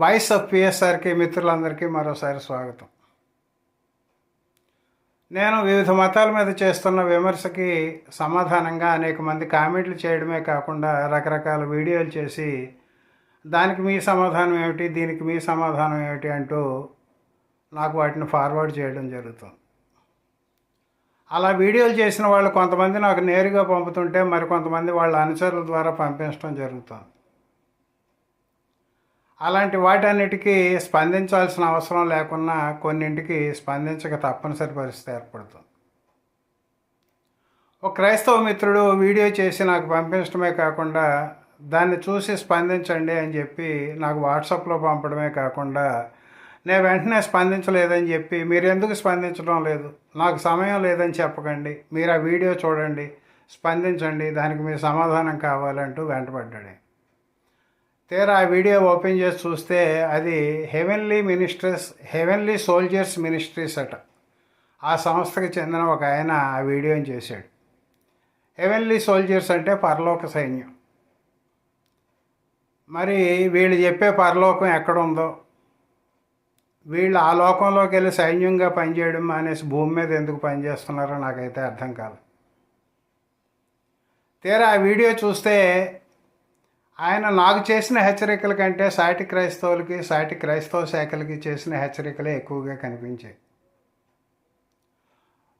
Voice of పిఎస్ఆర్కి మిత్రులందరికీ మరోసారి స్వాగతం. నేను వివిధ మతాల మీద చేస్తున్న విమర్శకి సమాధానంగా అనేక మంది కామెంట్లు చేయడమే కాకుండా రకరకాల వీడియోలు చేసి దానికి మీ సమాధానం ఏమిటి దీనికి మీ సమాధానం ఏమిటి అంటూ నాకు వాటిని ఫార్వర్డ్ చేయడం జరుగుతుంది. అలా వీడియోలు చేసిన వాళ్ళు కొంతమంది నాకు నేరుగా పంపుతుంటే మరి కొంతమంది వాళ్ళ అనుచరుల ద్వారా పంపించడం జరుగుతుంది. అలాంటి వాటన్నిటికీ స్పందించాల్సిన అవసరం లేకున్నా కొన్నింటికి స్పందించక తప్పనిసరి పరిస్థితి ఏర్పడుతుంది. ఒక క్రైస్తవ మిత్రుడు వీడియో చేసి నాకు పంపించడమే కాకుండా దాన్ని చూసి స్పందించండి అని చెప్పి నాకు వాట్సాప్లో పంపడమే కాకుండా నేను వెంటనే స్పందించలేదని చెప్పి మీరు ఎందుకు స్పందించడం లేదు? నాకు సమయం లేదని చెప్పకండి. మీరు ఆ వీడియో చూడండి స్పందించండి దానికి మీ సమాధానం కావాలంటూ వెంటబడ్డాడు తీరా ఆ వీడియో ఓపెన్ చేసి చూస్తే అది heavenly ministries heavenly soldiers ministries అట. ఆ సంస్థకి చెందిన ఒక ఆయన ఆ వీడియోని చేశాడు. హెవెన్లీ సోల్జర్స్ అంటే పరలోక సైన్యం. మరి వీళ్ళు చెప్పే పరలోకం ఎక్కడ ఉందో వీళ్ళు ఆ లోకంలోకి వెళ్ళి సైన్యంగా పనిచేయడం మానేసి భూమి మీద ఎందుకు పనిచేస్తున్నారో నాకైతే అర్థం కాదు. తీరా ఆ వీడియో చూస్తే ఆయన నాకు చేసిన హెచ్చరికల కంటే సాటి క్రైస్తవులకి సాటి క్రైస్తవ శాఖలకి చేసిన హెచ్చరికలే ఎక్కువగా కనిపించాయి.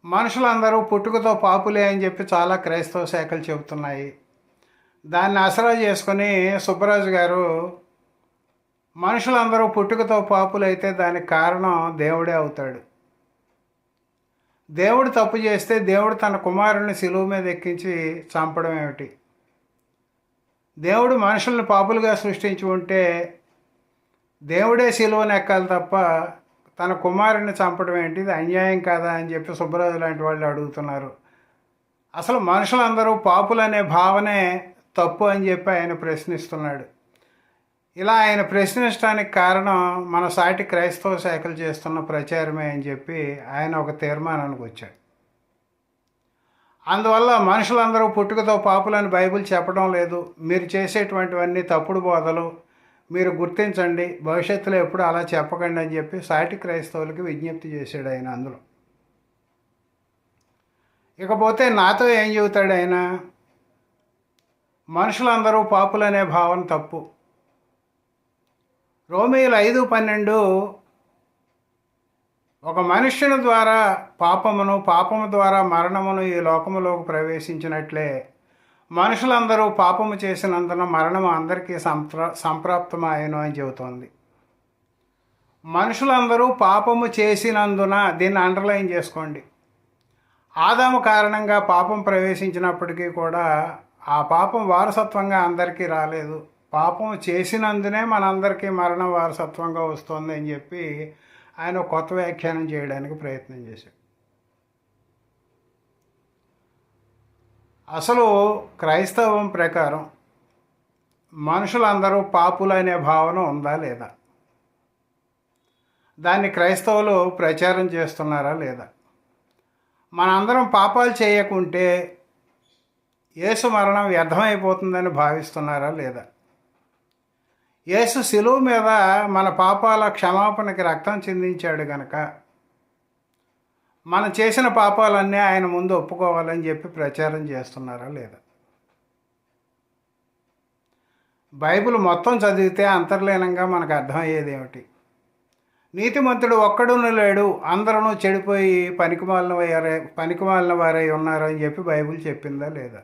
మనుషులందరూ పుట్టుకతో పాపులే అని చెప్పి చాలా క్రైస్తవ శాఖలు చెబుతున్నాయి. దాన్ని ఆసరా చేసుకొని సుబ్బరాజు గారు మనుషులందరూ పుట్టుకతో పాపులైతే దానికి కారణం దేవుడే అవుతాడు. దేవుడు తప్పు చేస్తే దేవుడు తన కుమారుని సిలువు మీద ఎక్కించి చంపడం ఏమిటి? దేవుడు మనుషుల్ని పాపులుగా సృష్టించి ఉంటే దేవుడే సిలువను ఎక్కాలి తప్ప తన కుమారుని చంపడం ఏంటి? ఇది అన్యాయం కాదా అని చెప్పి సుబ్బరాజు లాంటి వాళ్ళు అడుగుతున్నారు. అసలు మనుషులందరూ పాపులు అనే భావనే తప్పు అని చెప్పి ఆయన ప్రశ్నిస్తున్నాడు. ఇలా ఆయన ప్రశ్నించడానికి కారణం మన సాటి క్రైస్తవ శాఖలు చేస్తున్న ప్రచారమే అని చెప్పి ఆయన ఒక తీర్మానానికి వచ్చాడు. అందువల్ల మనుషులందరూ పుట్టుకతో పాపులని బైబిల్ చెప్పడం లేదు. మీరు చేసేటువంటివన్నీ తప్పుడు బోధలు. మీరు గుర్తించండి. భవిష్యత్తులో ఎప్పుడు అలా చెప్పకండి అని చెప్పి సాటి క్రైస్తవులకి విజ్ఞప్తి చేశాడు ఆయన అందులో. ఇకపోతే నాతో ఏం చెబుతాడు ఆయన? మనుషులందరూ పాపులనే భావన తప్పు. రోమియోలు ఐదు పన్నెండు ఒక మనుష్యుని ద్వారా పాపమును పాపము ద్వారా మరణమును ఈ లోకములోకి ప్రవేశించినట్లే మనుషులందరూ పాపము చేసినందున మరణము అందరికీ సంప్ర సంప్రాప్తమాయను అని చెబుతోంది. మనుషులందరూ పాపము చేసినందున దీన్ని అండర్లైన్ చేసుకోండి. ఆదాము కారణంగా పాపం ప్రవేశించినప్పటికీ కూడా ఆ పాపం వారసత్వంగా అందరికీ రాలేదు. పాపం చేసినందునే మనందరికీ మరణం వారసత్వంగా వస్తుంది అని చెప్పి ఆయన కొత్త వ్యాఖ్యానం చేయడానికి ప్రయత్నం చేశాడు. అసలు క్రైస్తవం ప్రకారం మనుషులందరూ పాపులు అనే భావన ఉందా లేదా? దాన్ని క్రైస్తవులు ప్రచారం చేస్తున్నారా లేదా? మనందరం పాపాలు చేయకుంటే యేసు మరణం వ్యర్థమైపోతుందని భావిస్తున్నారా లేదా? యేసు శిలువు మీద మన పాపాల క్షమాపణకి రక్తం చెందించాడు గనక. మనం చేసిన పాపాలన్నీ ఆయన ముందు ఒప్పుకోవాలని చెప్పి ప్రచారం చేస్తున్నారా లేదా? బైబిల్ మొత్తం చదివితే అంతర్లీనంగా మనకు అర్థమయ్యేది ఏమిటి? నీతిమంతుడు ఒక్కడును లేడు అందరూ చెడిపోయి పనికిమాలిన వారే పనికిమాలిన వారై ఉన్నారని చెప్పి బైబిల్ చెప్పిందా లేదా?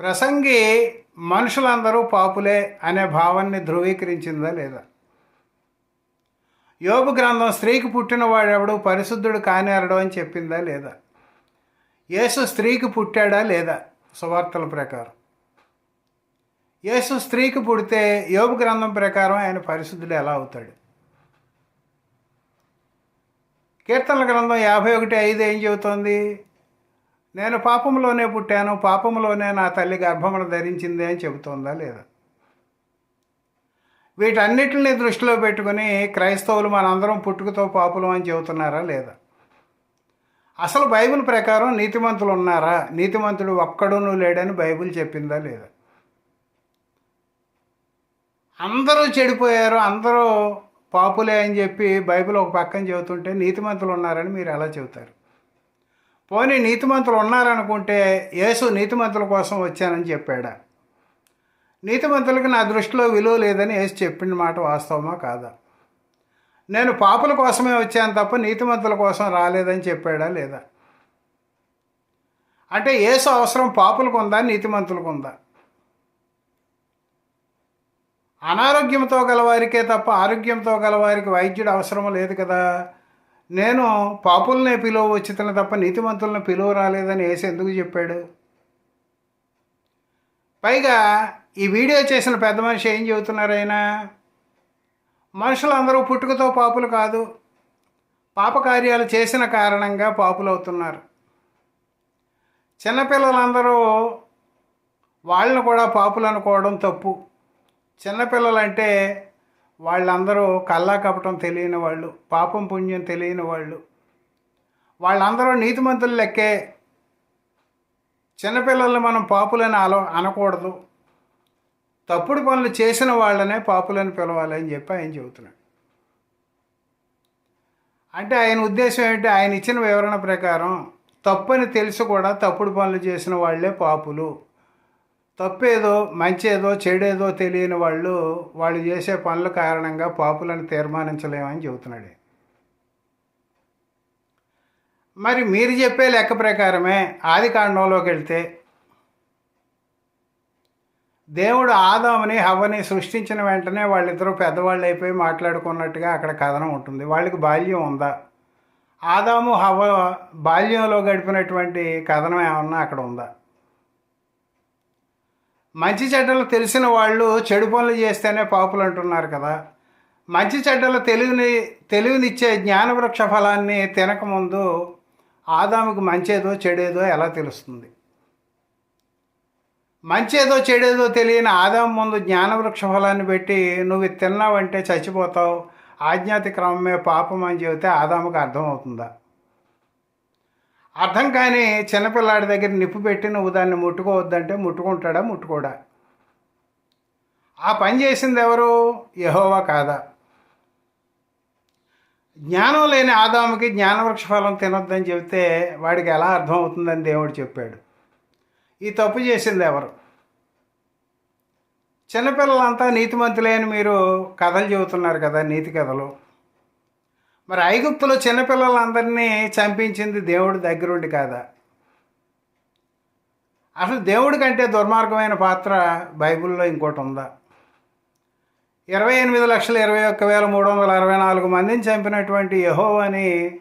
ప్రసంగి మనుషులందరూ పాపులే అనే భావాన్ని ధృవీకరించిందా లేదా? యోగు గ్రంథం స్త్రీకి పుట్టినవాడెవడు పరిశుద్ధుడు కానేరడు అని చెప్పిందా లేదా? యేసు స్త్రీకి పుట్టాడా లేదా? సువార్తల ప్రకారం. యేసు స్త్రీకి పుడితే యోగు గ్రంథం ప్రకారం ఆయన పరిశుద్ధుడు ఎలా అవుతాడు? కీర్తనల గ్రంథం యాభై ఒకటి ఐదు ఏం చెబుతోంది? నేను పాపంలోనే పుట్టాను పాపంలోనే నా తల్లి గర్భమును ధరించింది అని చెబుతోందా లేదా? వీటన్నిటిని దృష్టిలో పెట్టుకుని క్రైస్తవులు మనందరం పుట్టుకతో పాపులం అని చెబుతున్నారా లేదా? అసలు బైబిల్ ప్రకారం నీతిమంతులు ఉన్నారా? నీతిమంతుడు ఒక్కడును లేడని బైబిల్ చెప్పిందా లేదా? అందరూ చెడిపోయారు అందరూ పాపులే అని చెప్పి బైబిల్ ఒక పక్కన చెబుతుంటే నీతిమంతులు ఉన్నారని మీరు ఎలా చెబుతారు? పోనీ నీతిమంతులు ఉన్నారనుకుంటే యేసు నీతిమంతుల కోసం వచ్చానని చెప్పాడా? నీతిమంతులకి నా దృష్టిలో విలువ లేదని యేసు చెప్పిన మాట వాస్తవమా కాదా? నేను పాపుల కోసమే వచ్చాను తప్ప నీతిమంతుల కోసం రాలేదని చెప్పాడా లేదా? అంటే యేసు అవసరం పాపులకు ఉందా నీతిమంతులకు ఉందా? అనారోగ్యంతో గలవారికే తప్ప ఆరోగ్యంతో గలవారికి వైద్యుడు అవసరం లేదు కదా? నేను పాపులనే పిలువ వచ్చితను తప్ప నీతిమంతులను పిలువ రాలేదని వేసి ఎందుకు చెప్పాడు? పైగా ఈ వీడియో చేసిన పెద్ద మనిషి ఏం చెబుతున్నారైనా మనుషులందరూ పుట్టుకతో పాపులు కాదు పాపకార్యాలు చేసిన కారణంగా పాపులు అవుతున్నారు చిన్నపిల్లలందరూ వాళ్ళని కూడా పాపులు అనుకోవడం తప్పు. చిన్నపిల్లలంటే వాళ్ళందరూ కల్లా కపటం తెలియని వాళ్ళు పాపం పుణ్యం తెలియని వాళ్ళు. వాళ్ళందరూ నీతిమంతులు లెక్కే. చిన్నపిల్లల్ని మనం పాపులని అల అనకూడదు. తప్పుడు పనులు చేసిన వాళ్ళనే పాపులని పిలవాలి అని చెప్పి ఆయన చెబుతున్నాడు. అంటే ఆయన ఉద్దేశం ఏంటి? ఆయన ఇచ్చిన వివరణ ప్రకారం తప్పని తెలిసి కూడా తప్పుడు పనులు చేసిన వాళ్ళే పాపులు. తప్పేదో మంచేదో చెడేదో తెలియని వాళ్ళు వాళ్ళు చేసే పనుల కారణంగా పాపులను తీర్మానించలేమని చెబుతున్నాడు. మరి మీరు చెప్పే లెక్క ప్రకారమే ఆది కాండంలోకి వెళ్తే దేవుడు ఆదాముని హవ్వని సృష్టించిన వెంటనే వాళ్ళిద్దరూ పెద్దవాళ్ళు అయిపోయి మాట్లాడుకున్నట్టుగా అక్కడ కథనం ఉంటుంది. వాళ్ళకి బాల్యం ఉందా? ఆదాము హవ్వ బాల్యంలో గడిపినటువంటి కథనం ఏమన్నా అక్కడ ఉందా? మంచి చెడ్డలు తెలిసిన వాళ్ళు చెడు పనులు చేస్తేనే పాపులు అంటున్నారు కదా. మంచి చెడ్డల తెలివిని తెలివినిచ్చే జ్ఞానవృక్ష ఫలాన్ని తినకముందు ఆదాముకు మంచేదో చెడేదో ఎలా తెలుస్తుంది? మంచేదో చెడేదో తెలియని ఆదాము ముందు జ్ఞానవృక్ష ఫలాన్ని పెట్టి నువ్వు తిన్నావంటే చచ్చిపోతావు. ఆజ్ఞాతిక్రమమే పాపం అని చెబితే ఆదాముకు అర్థమవుతుందా? అర్థం కానీ చిన్నపిల్లాడి దగ్గర నిప్పు పెట్టి నువ్వు దాన్ని ముట్టుకోవద్దంటే ముట్టుకుంటాడా ముట్టుకోడా? ఆ పని చేసింది ఎవరు? యహోవా కాదా? జ్ఞానం లేని ఆదాముకి జ్ఞానవృక్ష ఫలం తినొద్దని చెబితే వాడికి ఎలా అర్థం అవుతుందని దేవుడు చెప్పాడు. ఈ తప్పు చేసింది ఎవరు? చిన్నపిల్లలంతా నీతిమంతులే అని మీరు కథలు చెబుతున్నారు కదా నీతి కథలు. మరి ఐగుప్తులో చిన్నపిల్లలందరినీ చంపించింది దేవుడి దగ్గరుండి కాదా? అసలు దేవుడి కంటే దుర్మార్గమైన పాత్ర బైబిల్లో ఇంకోటి ఉందా? ఇరవై ఎనిమిది లక్షల ఇరవై ఒక్క వేల మూడు వందల అరవై నాలుగు మందిని చంపినటువంటి యహో అని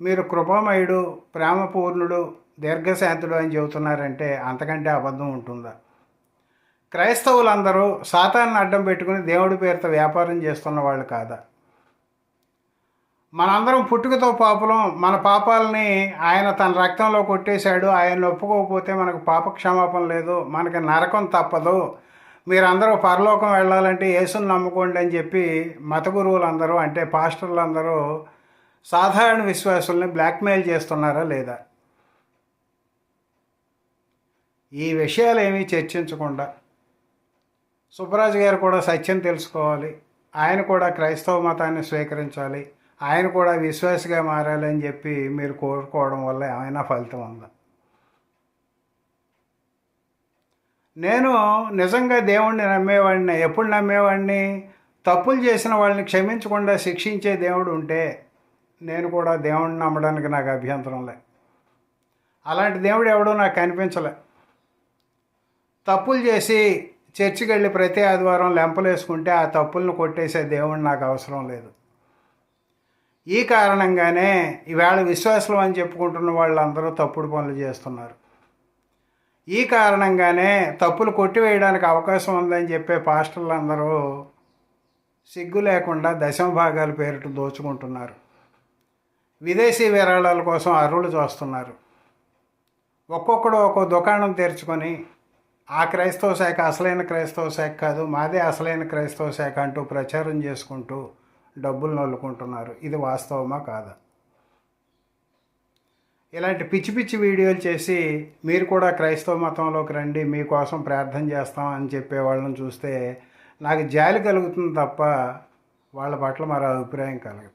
మీరు కృపామయుడు ప్రేమపూర్ణుడు దీర్ఘశాంతుడు అని చెబుతున్నారంటే అంతకంటే అబద్ధం ఉంటుందా? క్రైస్తవులందరూ సాతాన్ని అడ్డం పెట్టుకుని దేవుడి పేరుతో వ్యాపారం చేస్తున్న వాళ్ళు కాదా? మనందరం పుట్టుకతో పాపలం. మన పాపాలని ఆయన తన రక్తంలో కొట్టేశాడు. ఆయన ఒప్పుకోకపోతే మనకు పాప క్షమాపణ లేదు. మనకి నరకం తప్పదు. మీరందరూ పరలోకం వెళ్ళాలంటే యేసుని నమ్ముకోండి అని చెప్పి మత గురువులందరూ అంటే పాస్టర్లందరూ సాధారణ విశ్వాసుల్ని బ్లాక్మెయిల్ చేస్తున్నారా లేదా? ఈ విషయాలు ఏమీ చర్చించకుండా సుబ్బరాజు గారు కూడా సత్యం తెలుసుకోవాలి. ఆయన కూడా క్రైస్తవ మతాన్ని స్వీకరించాలి. ఆయన కూడా విశ్వాసగా మారాలని చెప్పి మీరు కోరుకోవడం వల్ల ఏమైనా ఫలితం ఉందా? నేను నిజంగా దేవుణ్ణి నమ్మేవాడిని. ఎప్పుడు నమ్మేవాడిని? తప్పులు చేసిన వాళ్ళని క్షమించకుండా శిక్షించే దేవుడు ఉంటే నేను కూడా దేవుణ్ణి నమ్మడానికి నాకు అభ్యంతరం లే అలాంటి దేవుడు ఎవడో నాకు కనిపించలే. తప్పులు చేసి చర్చికి వెళ్ళి ప్రతి ఆదివారం లెంపలేసుకుంటే ఆ తప్పులను కొట్టేసే దేవుడు నాకు అవసరం లేదు. ఈ కారణంగానే ఈవేళ విశ్వాసం అని చెప్పుకుంటున్న వాళ్ళందరూ తప్పుడు పనులు చేస్తున్నారు. ఈ కారణంగానే తప్పులు కొట్టివేయడానికి అవకాశం ఉందని చెప్పే పాస్టర్లు అందరూ సిగ్గు లేకుండా దశమ భాగాల పేరిట దోచుకుంటున్నారు. విదేశీ విరాళాల కోసం అరువులు చూస్తున్నారు. ఒక్కొక్కడు ఒక్కో దుకాణం తెరుచుకొని ఆ క్రైస్తవ శాఖ అసలైన క్రైస్తవ శాఖ కాదు మాదే అసలైన క్రైస్తవ శాఖ అంటూ ప్రచారం చేసుకుంటూ డబ్బులు నల్లుకుంటున్నారు. ఇది వాస్తవమా కాదా? ఇలాంటి పిచ్చి పిచ్చి వీడియోలు చేసి మీరు కూడా క్రైస్తవ మతంలోకి రండి మీకోసం ప్రార్థన చేస్తాం అని చెప్పే వాళ్ళని చూస్తే నాకు జాలి కలుగుతుంది తప్ప వాళ్ళ పట్ల మరో అభిప్రాయం కలగదు.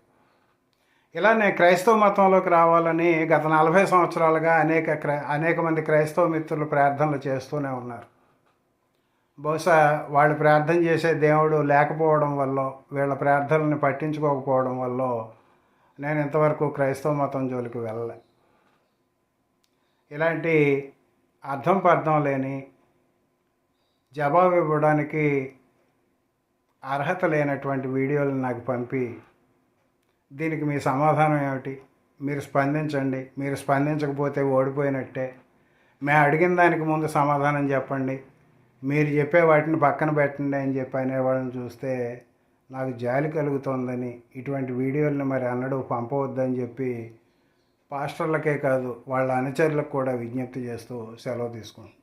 ఇలా నేను క్రైస్తవ మతంలోకి రావాలని గత నలభై సంవత్సరాలుగా అనేక క్రై అనేక మంది క్రైస్తవ మిత్రులు ప్రార్థనలు చేస్తూనే ఉన్నారు. బహుశా వాళ్ళు ప్రార్థన చేసే దేవుడు లేకపోవడం వల్ల వీళ్ళ ప్రార్థనల్ని పట్టించుకోకపోవడం వల్ల నేను ఇంతవరకు క్రైస్తవ మతం జోలికి వెళ్ళలే. ఇలాంటి అర్థం పర్థం లేని జవాబు ఇవ్వడానికి అర్హత లేనటువంటి వీడియోలు నాకు పంపి దీనికి మీ సమాధానం ఏమిటి? మీరు స్పందించండి. మీరు స్పందించకపోతే ఓడిపోయినట్టే. మేము అడిగిన దానికి ముందు సమాధానం చెప్పండి. మీరు చెప్పే వాటిని పక్కన పెట్టండి అని చెప్పి అనేవాళ్ళని చూస్తే నాకు జాలి కలుగుతోందని ఇటువంటి వీడియోలను మరి అన్నడు పంపవద్దని చెప్పి పాస్టర్లకే కాదు వాళ్ళ అనుచరులకు కూడా విజ్ఞప్తి చేస్తూ సెలవు తీసుకుంటాను